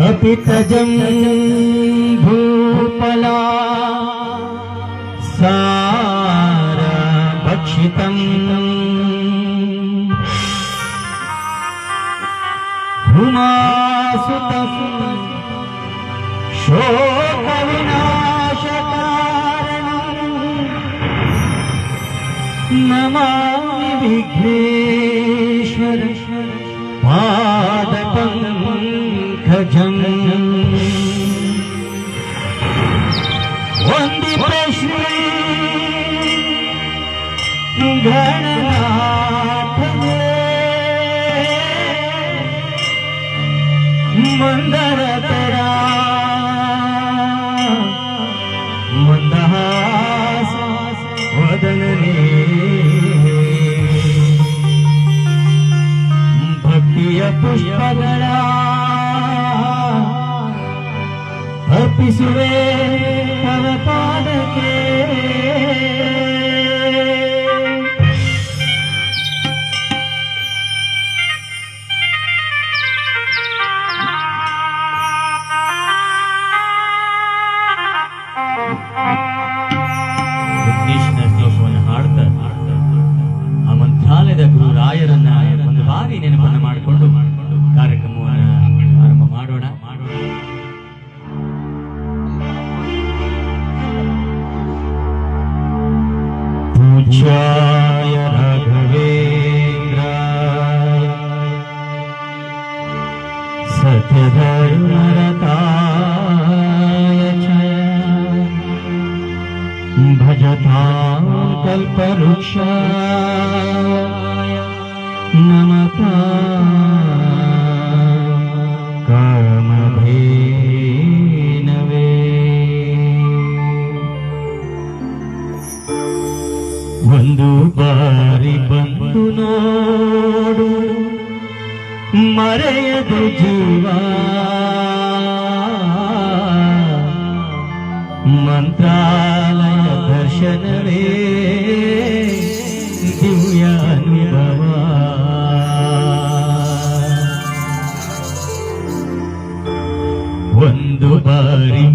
कपितजं भूपला सारभक्षितम् हुमासुतम् शोकविनाशकारणम् नमामि विघ्नेश्वर ಮಂದರ ತರ ಮಂದಹಾಸ ವದನನೇ ಭಕ್ತಿಯ ಪುಷ್ಪಗಳ. ಅರ್ಪಿಸುವೆ. राघवेन्द्राय सत्यधर्मरताय च भजतां कल्पवृक्षाय नमता బంధు బారి బంధునాడు మరయదు జీవా. మంత్రాలయ దర్శనమే దివ్యానుభవ ಒಂದು ಬಾರಿ